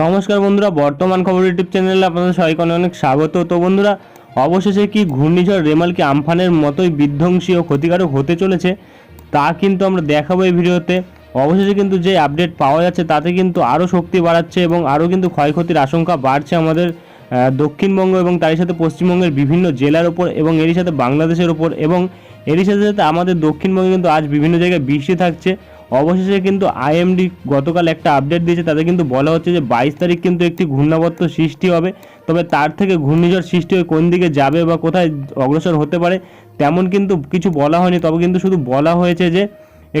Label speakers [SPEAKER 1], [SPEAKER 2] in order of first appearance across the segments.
[SPEAKER 1] নমস্কার বন্ধুরা, বর্তমান খবর ইউটিউব চ্যানেলে আপনাদের সবাইকে অনেক স্বাগত। তো বন্ধুরা, অবশেষে কি ঘূর্ণিঝড় রেমাল কি আমফানের মতোই বিধ্বংসী ও ক্ষতিকারক হতে চলেছে, তা কিন্তু আমরা দেখাবো এই ভিডিওতে। অবশেষে কিন্তু যে আপডেট পাওয়া যাচ্ছে, তাতে কিন্তু আরও শক্তি বাড়াচ্ছে এবং আরও কিন্তু ক্ষয়ক্ষতির আশঙ্কা বাড়ছে আমাদের দক্ষিণবঙ্গ এবং তারই সাথে পশ্চিমবঙ্গের বিভিন্ন জেলার ওপর এবং এরই সাথে বাংলাদেশের ওপর এবং এরই সাথে সাথে আমাদের দক্ষিণবঙ্গে কিন্তু আজ বিভিন্ন জায়গায় বৃষ্টি থাকছে। অবশেষে কিন্তু আইএমডি গতকাল একটা আপডেট দিয়েছে, তাতে কিন্তু বলা হচ্ছে যে বাইশ তারিখ কিন্তু একটি ঘূর্ণাবর্ত সৃষ্টি হবে। তবে তার থেকে ঘূর্ণিঝড় সৃষ্টি হয়ে কোন দিকে যাবে বা কোথায় অগ্রসর হতে পারে, তেমন কিন্তু কিছু বলা হয়নি। তবে কিন্তু শুধু বলা হয়েছে যে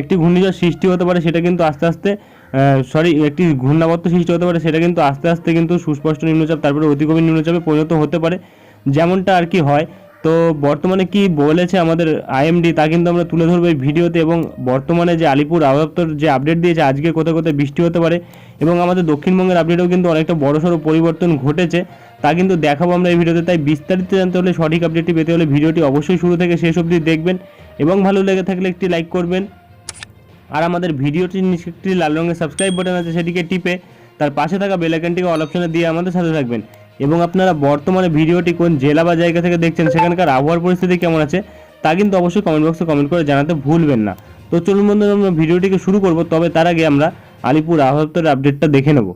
[SPEAKER 1] একটি ঘূর্ণিঝড় সৃষ্টি হতে পারে, সেটা কিন্তু আস্তে আস্তে সরি একটি ঘূর্ণাবর্ত সৃষ্টি হতে পারে, সেটা কিন্তু আস্তে আস্তে কিন্তু সুস্পষ্ট নিম্নচাপ, তারপরে অতিগভীর নিম্নচাপে পরিণত হতে পারে, যেমনটা আর কি হয়। তো বর্তমানে কি বলেছে আমাদের আইএমডি, তা কিন্তু আমরা তুলে ধরবো এই ভিডিওতে এবং বর্তমানে যে আলিপুর আবহাওয়া যে আপডেট দিয়েছে, আজকে কোথাও কোথায় বৃষ্টি হতে পারে এবং আমাদের দক্ষিণবঙ্গের আপডেটেও কিন্তু অনেকটা বড়সড় পরিবর্তন ঘটেছে, তা কিন্তু দেখাবো আমরা এই ভিডিওতে। তাই বিস্তারিত জানতে হলে সঠিক আপডেটটি পেতে হলে ভিডিওটি অবশ্যই শুরু থেকে শেষ অবধি দেখবেন এবং ভালো লেগে থাকলে একটি লাইক করবেন। আর আমাদের ভিডিওটির নিচে একটি লাল রঙের সাবস্ক্রাইব বাটন আছে, সেটিকে টিপে তার পাশে থাকা বেল আইকনটিকে অল অপশনে দিয়ে আমাদের সাথে থাকবেন। এবং আপনারা বর্তমানে ভিডিওটি কোন জেলা বা জায়গা থেকে দেখছেন, সেখানকার আবহাওয়ার পরিস্থিতি কেমন আছে, তা কিন্তু অবশ্যই কমেন্ট বক্সে কমেন্ট করে জানাতে ভুলবেন না। তো চলুন বন্ধুরা, আমরা ভিডিওটিকে শুরু করব, তবে তার আগে আমরা আলিপুর আবহাওয়া আপডেটটা দেখে নেব।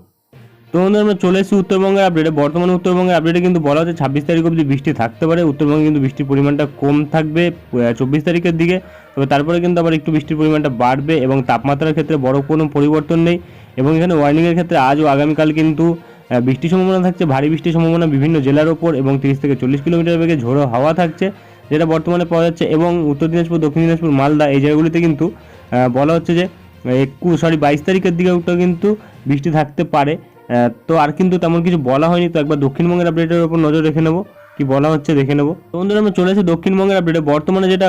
[SPEAKER 1] তো বন্ধুরা, আমরা চলে এসেছি উত্তরবঙ্গের আপডেটে বর্তমানে উত্তরবঙ্গের আপডেটে কিন্তু বলা হচ্ছে ছাব্বিশ তারিখ অবধি বৃষ্টি থাকতে পারে। উত্তরবঙ্গে কিন্তু বৃষ্টির পরিমাণটা কম থাকবে চব্বিশ তারিখের দিকে। তবে তারপরে কিন্তু আবার একটু বৃষ্টির পরিমাণটা বাড়বে এবং তাপমাত্রার ক্ষেত্রে বড় কোনো পরিবর্তন নেই। এবং এখানে ওয়ার্নিংয়ের ক্ষেত্রে আজ ও আগামীকাল কিন্তু বৃষ্টির সম্ভাবনা থাকছে, ভারী বৃষ্টির সম্ভাবনা বিভিন্ন জেলার ওপর এবং তিরিশ থেকে চল্লিশ কিলোমিটার বেগে ঝোড়ো হাওয়া থাকছে, যেটা বর্তমানে পাওয়া যাচ্ছে এবং উত্তর দিনাজপুর, দক্ষিণ দিনাজপুর, মালদা এই জায়গাগুলিতে কিন্তু বলা হচ্ছে যে একুশ সরি বাইশ তারিখের দিকেও কিন্তু বৃষ্টি থাকতে পারে তো আর কিন্তু তেমন কিছু বলা হয়নি, তো একবার দক্ষিণবঙ্গের আপডেটের ওপর নজর রেখে নেব, কি বলা হচ্ছে দেখে নেব। বন্ধুরা, আমরা চলে এসেছি দক্ষিণবঙ্গের আপডেটে বর্তমানে যেটা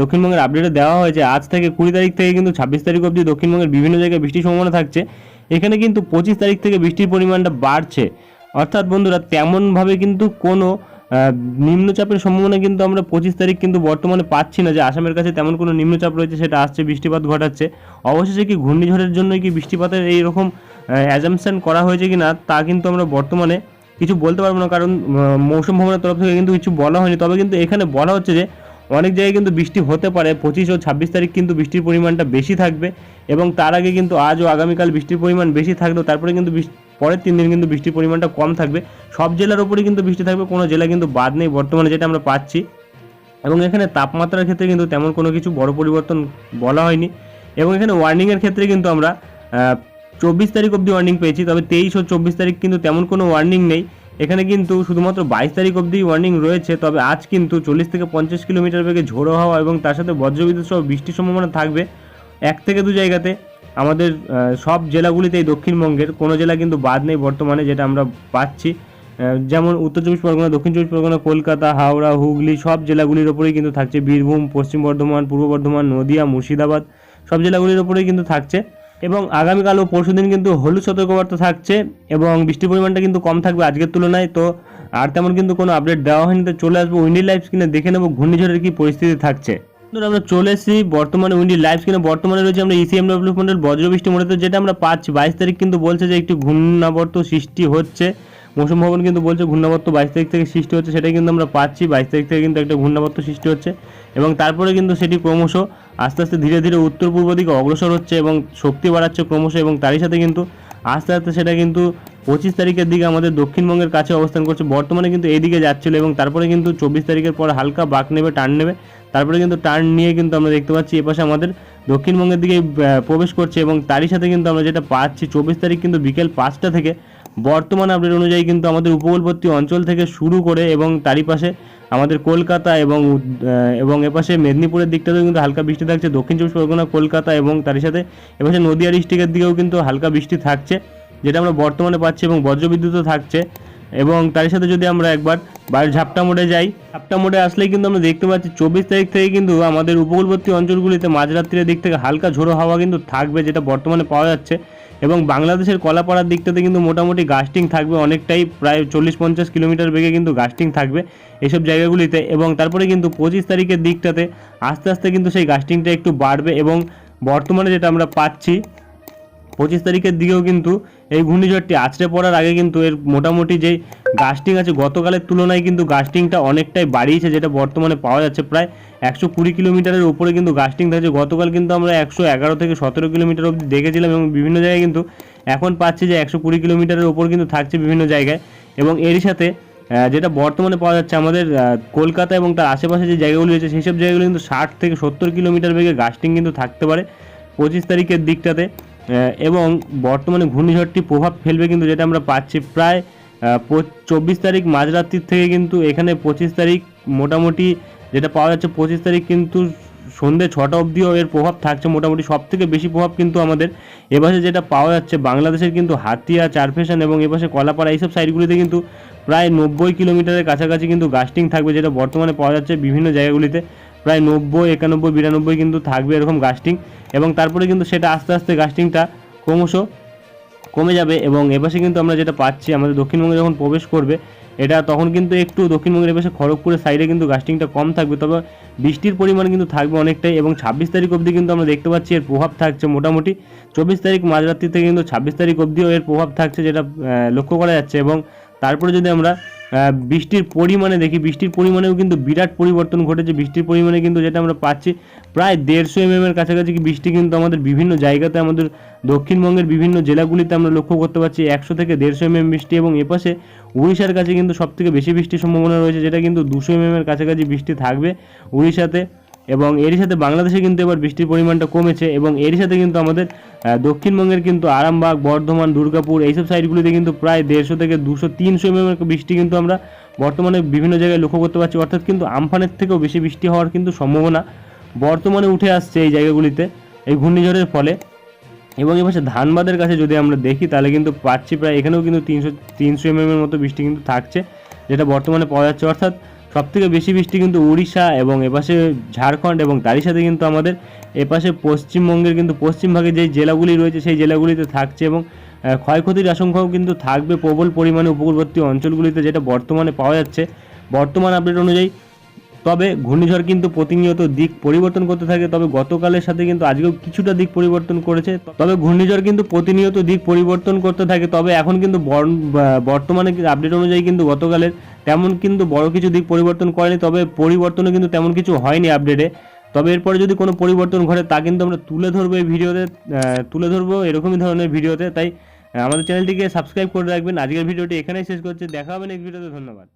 [SPEAKER 1] দক্ষিণবঙ্গের আপডেটে দেওয়া হয়েছে, আজ থেকে কুড়ি তারিখ থেকে কিন্তু ছাব্বিশ তারিখ অবধি দক্ষিণবঙ্গের বিভিন্ন জায়গায় বৃষ্টির সম্ভাবনা থাকছে। এখানে কিন্তু পঁচিশ তারিখ থেকে বৃষ্টির পরিমাণটা বাড়ছে। অর্থাৎ বন্ধুরা, তেমনভাবে কিন্তু কোনো নিম্নচাপের সম্ভাবনা কিন্তু আমরা পঁচিশ তারিখ কিন্তু বর্তমানে পাচ্ছি না। যে আসামের কাছে তেমন কোনো নিম্নচাপ রয়েছে, সেটা আসছে, বৃষ্টিপাত ঘটাচ্ছে। অবশেষে কি ঘূর্ণিঝড়ের জন্যই কি বৃষ্টিপাতের এইরকম অ্যাজামশন করা হয়েছে কি না তা কিন্তু আমরা বর্তমানে কিছু বলতে পারব না। কারণ মৌসুম ভবনের তরফ থেকে কিন্তু কিছু বলা হয়নি। তবে কিন্তু এখানে বলা হচ্ছে যে, অনেক জায়গায় কিন্তু বৃষ্টি হতে পারে। পঁচিশ ও ছাব্বিশ তারিখ কিন্তু বৃষ্টির পরিমাণটা বেশি থাকবে। এবং তার আগে কিন্তু আজ ও আগামীকাল বৃষ্টির পরিমাণ বেশি থাকলেও তারপরে কিন্তু পরের তিন দিন কিন্তু বৃষ্টির পরিমাণটা কম থাকবে। সব জেলার উপরেই কিন্তু বৃষ্টি থাকবে, কোনো জেলা কিন্তু বাদ নেই বর্তমানে যেটা আমরা পাচ্ছি। এবং এখানে তাপমাত্রার ক্ষেত্রে কিন্তু তেমন কোনো কিছু বড় পরিবর্তন বলা হয়নি। এবং এখানে ওয়ার্নিংয়ের ক্ষেত্রে কিন্তু আমরা চব্বিশ তারিখ অবধি ওয়ার্নিং পেয়েছি, তবে তেইশ ও চব্বিশ তারিখ কিন্তু তেমন কোনো ওয়ার্নিং নেই। এখানে কিন্তু শুধুমাত্র বাইশ তারিখ অবধি ওয়ার্নিং রয়েছে, তবে আজ কিন্তু চল্লিশ থেকে পঞ্চাশ কিলোমিটার বেগে ঝোড়ো হাওয়া এবং তার সাথে বজ্রবিদ্যুৎ সহ বৃষ্টির সম্ভাবনা থাকবে। এক থেকে দু জায়গাতে আমাদের সব জেলাগুলিতেই দক্ষিণবঙ্গের কোনো জেলা কিন্তু বাদ নেই বর্তমানে যেটা আমরা পাচ্ছি। যেমন উত্তর চব্বিশ পরগনা, দক্ষিণ চব্বিশ পরগনা, কলকাতা, হাওড়া, হুগলি সব জেলাগুলির ওপরেই কিন্তু থাকছে বীরভূম, পশ্চিম বর্ধমান, পূর্ব বর্ধমান, নদিয়া, মুর্শিদাবাদ সব জেলাগুলির ওপরেই কিন্তু থাকছে। এবং আগামীকাল ও পরশুদিন কিন্তু হলুদ সতর্কবার্তা থাকছে এবং বৃষ্টির পরিমাণটা কিন্তু কম থাকবে আজকের তুলনায়। তো আর তেমন কিন্তু কোনো আপডেট দেওয়া হয়নি, তো চলে আসব উইন্ডি লাইভ স্ক্রিনে দেখে নেব ঘূর্ণিঝড়ের কী পরিস্থিতি থাকছে। আমরা চলে এসেছি বর্তমানে উইন্ডি লাইভ স্ক্রিনে বর্তমানে রয়েছে আমরা ইসিএম ডেভেলপমেন্টের বজ্রবৃষ্টি মূলত যেটা আমরা পাচ্ছি। বাইশ তারিখ কিন্তু বলছে যে একটি ঘূর্ণাবর্ত সৃষ্টি হচ্ছে। মৌসুম ভবন কিন্তু বলছে ঘূর্ণাবর্ত বাইশ তারিখ থেকে সৃষ্টি হচ্ছে, সেটাই কিন্তু আমরা পাচ্ছি। বাইশ তারিখ থেকে কিন্তু একটা ঘূর্ণাবর্ত সৃষ্টি হচ্ছে এবং তারপরে কিন্তু সেটি ক্রমশ আস্তে আস্তে ধীরে ধীরে উত্তর পূর্ব দিকে অগ্রসর হচ্ছে এবং শক্তি বাড়াচ্ছে ক্রমশ এবং তারই সাথে কিন্তু আস্তে আস্তে সেটা কিন্তু পঁচিশ তারিখের দিকে আমাদের দক্ষিণবঙ্গের কাছে অবস্থান করছে। বর্তমানে কিন্তু এইদিকে যাচ্ছিল এবং তারপরে কিন্তু চব্বিশ তারিখের পর হালকা বাঁক নেবে টার্ন নেবে। তারপরে কিন্তু টার্ন নিয়ে কিন্তু আমরা দেখতে পাচ্ছি এপাশে আমাদের দক্ষিণবঙ্গের দিকে প্রবেশ করছে এবং তারই সাথে কিন্তু আমরা যেটা পাচ্ছি চব্বিশ তারিখ কিন্তু বিকেল পাঁচটা থেকে বর্তমান আপডেট অনুযায়ী কিন্তু আমাদের উপকূলবর্তী অঞ্চল থেকে শুরু করে এবং তারই পাশে আমাদের কলকাতা এবং এবং এপাশে মেদিনীপুরের দিকটাতেও কিন্তু হালকা বৃষ্টি থাকছে, দক্ষিণ চব্বিশ পরগনা, কলকাতা এবং তারই সাথে এপাশে নদিয়া ডিস্ট্রিক্টের দিকেও কিন্তু হালকা বৃষ্টি থাকছে, যেটা আমরা বর্তমানে পাচ্ছি এবং বজ্রবিদ্যুৎও থাকছে। এবং তার সাথে যদি আমরা একবার বাইরের ঝাপটা মোড়ে যাই, ঝাপটা মোড়ে আসলেই কিন্তু আমরা দেখতে পাচ্ছি চব্বিশ তারিখ থেকে কিন্তু আমাদের উপকূলবর্তী অঞ্চলগুলিতে মাঝরাত্রির দিক থেকে হালকা ঝোড়ো হাওয়া কিন্তু থাকবে, যেটা বর্তমানে পাওয়া যাচ্ছে। এবং বাংলাদেশের কলাপাড়ার দিকটাতে কিন্তু মোটামুটি গাস্টিং থাকবে অনেকটাই, প্রায় চল্লিশ পঞ্চাশ কিলোমিটার বেগে কিন্তু গাস্টিং থাকবে এইসব জায়গাগুলিতে। এবং তারপরে কিন্তু পঁচিশ তারিখের দিকটাতে আস্তে আস্তে কিন্তু সেই গাস্টিংটা একটু বাড়বে এবং বর্তমানে যেটা আমরা পাচ্ছি পঁচিশ তারিখের দিকেও কিন্তু এই ঘূর্ণিঝড়টি আছড়ে পড়ার আগে কিন্তু এর মোটামুটি যেই গাস্টিং আছে, গতকালের তুলনায় কিন্তু গাস্টিংটা অনেকটাই বাড়িয়েছে, যেটা বর্তমানে পাওয়া যাচ্ছে প্রায় একশো কুড়ি কিলোমিটারের উপরে কিন্তু গাস্টিং থাকছে। গতকাল কিন্তু আমরা একশো এগারো থেকে সতেরো কিলোমিটার অবধি দেখেছিলাম এবং বিভিন্ন জায়গায় কিন্তু এখন পাচ্ছি যে একশো কুড়ি কিলোমিটারের উপর কিন্তু থাকছে বিভিন্ন জায়গায়। এবং এরই সাথে যেটা বর্তমানে পাওয়া যাচ্ছে আমাদের কলকাতা এবং তার আশেপাশে যে জায়গাগুলি রয়েছে সেই সব জায়গাগুলো কিন্তু ষাট থেকে সত্তর কিলোমিটার বেগে গাস্টিং কিন্তু থাকতে পারে। পঁচিশ তারিখের দিকটাতে এবং বর্তমানে ঘূর্ণিঝড়টি প্রভাব ফেলবে কিন্তু যেটা আমরা পাচ্ছি প্রায় চব্বিশ তারিখ মাঝরাত্রির থেকে কিন্তু এখানে পঁচিশ তারিখ মোটামুটি যেটা পাওয়া যাচ্ছে পঁচিশ তারিখ কিন্তু সন্ধ্যে ছটা অবধিও এর প্রভাব থাকছে মোটামুটি সব থেকে বেশি প্রভাব কিন্তু আমাদের। এপাশে যেটা পাওয়া যাচ্ছে বাংলাদেশের কিন্তু হাতিয়া চারফেশন এবং এপাশে কলাপাড়া এইসব সাইডগুলিতে কিন্তু প্রায় নব্বই কিলোমিটারের কাছাকাছি কিন্তু গাস্টিং থাকবে যেটা বর্তমানে পাওয়া যাচ্ছে বিভিন্ন জায়গাগুলিতে। প্রায় নব্বই, একানব্বই, বিরানব্বই কিন্তু থাকবে এরকম গাস্টিং। এবং তারপরে কিন্তু সেটা আস্তে আস্তে গাস্টিংটা ক্রমশ কমে যাবে এবং এপাশে কিন্তু আমরা যেটা পাচ্ছি, আমাদের দক্ষিণবঙ্গে যখন প্রবেশ করবে, এটা তখন কিন্তু একটু দক্ষিণবঙ্গের এপাশে খড়গপুরের সাইডে কিন্তু গাস্টিংটা কম থাকবে। তবে বৃষ্টির পরিমাণ কিন্তু থাকবে অনেকটাই এবং ছাব্বিশ তারিখ অবধি কিন্তু আমরা দেখতে পাচ্ছি এর প্রভাব থাকছে মোটামুটি। চব্বিশ তারিখ মাঝরাত্রি থেকে কিন্তু ছাব্বিশ তারিখ অবধিও এর প্রভাব থাকছে যেটা লক্ষ্য করা যাচ্ছে এবং তারপরে যদি আমরা বৃষ্টির পরিমাণে দেখি, বৃষ্টির পরিমাণেও কিন্তু বিরাট পরিবর্তন ঘটেছে। বৃষ্টির পরিমাণে কিন্তু যেটা আমরা পাচ্ছি প্রায় দেড়শো এম এর কাছাকাছি বৃষ্টি কিন্তু আমাদের বিভিন্ন জায়গাতে, আমাদের দক্ষিণবঙ্গের বিভিন্ন জেলাগুলিতে আমরা লক্ষ্য করতে পারছি একশো থেকে দেড়শো এম বৃষ্টি এবং এপাশে উড়িষ্যার কাছে কিন্তু সব থেকে বেশি বৃষ্টির সম্ভাবনা রয়েছে, যেটা কিন্তু দুশো এম এর কাছাকাছি বৃষ্টি থাকবে উড়িষ্যাতে। এবং এরই সাথে বাংলাদেশে কিন্তু এবার বৃষ্টির পরিমাণটা কমেছে এবং এরই সাথে কিন্তু আমাদের দক্ষিণবঙ্গের কিন্তু আরামবাগ, বর্ধমান, দুর্গাপুর এইসব সাইডগুলিতে কিন্তু প্রায় দেড়শো থেকে দুশো, তিনশো এম বৃষ্টি কিন্তু আমরা বর্তমানে বিভিন্ন জায়গায় লক্ষ্য করতে পারছি। অর্থাৎ কিন্তু আমফানের থেকেও বেশি বৃষ্টি হওয়ার কিন্তু সম্ভাবনা বর্তমানে উঠে আসছে এই জায়গাগুলিতে, এই ঘূর্ণিঝড়ের ফলে। এবং এ পাশে ধানবাদের কাছে যদি আমরা দেখি, তাহলে কিন্তু পাচ্ছি প্রায় এখানেও কিন্তু তিনশো তিনশো এম এর মতো বৃষ্টি কিন্তু থাকছে, যেটা বর্তমানে পাওয়া যাচ্ছে। অর্থাৎ সব থেকে বেশি বৃষ্টি কিন্তু উড়িষ্যা এবং এপাশে ঝাড়খণ্ড এবং তারই সাথে কিন্তু আমাদের এপাশে পশ্চিমবঙ্গের কিন্তু পশ্চিমভাগে যেই জেলাগুলি রয়েছে, সেই জেলাগুলিতে থাকছে এবং ক্ষয়ক্ষতির আশঙ্কাও কিন্তু থাকবে প্রবল পরিমাণে উপকূলবর্তী অঞ্চলগুলিতে যেটা বর্তমানে পাওয়া যাচ্ছে। বর্তমান আপডেট অনুযায়ী তবে ঘূর্ণিঝড় কিন্তু প্রতিনিয়ত দিক পরিবর্তন করতে থাকে, তবে গতকালের সাথে কিন্তু আজকেও কিছুটা দিক পরিবর্তন করেছে। তবে ঘূর্ণিঝড় কিন্তু প্রতিনিয়ত দিক পরিবর্তন করতে থাকে, তবে এখন কিন্তু বর্তমানে আপডেট অনুযায়ী কিন্তু গতকালের তেমন কিন্তু বড় কিছু দিক পরিবর্তন করেনি, তবে পরিবর্তনও কিন্তু তেমন কিছু হয়নি আপডেটে তবে এরপরে যদি কোনো পরিবর্তন ঘটে, তা কিন্তু আমরা তুলে ধরবো এই ভিডিওতে তুলে ধরবো এরকমই ধরনের ভিডিওতে। তাই আমাদের চ্যানেলটিকে সাবস্ক্রাইব করে রাখবেন। আজকের ভিডিওটি এখানেই শেষ করছে। দেখা হবে নেক্সট ভিডিওতে। ধন্যবাদ।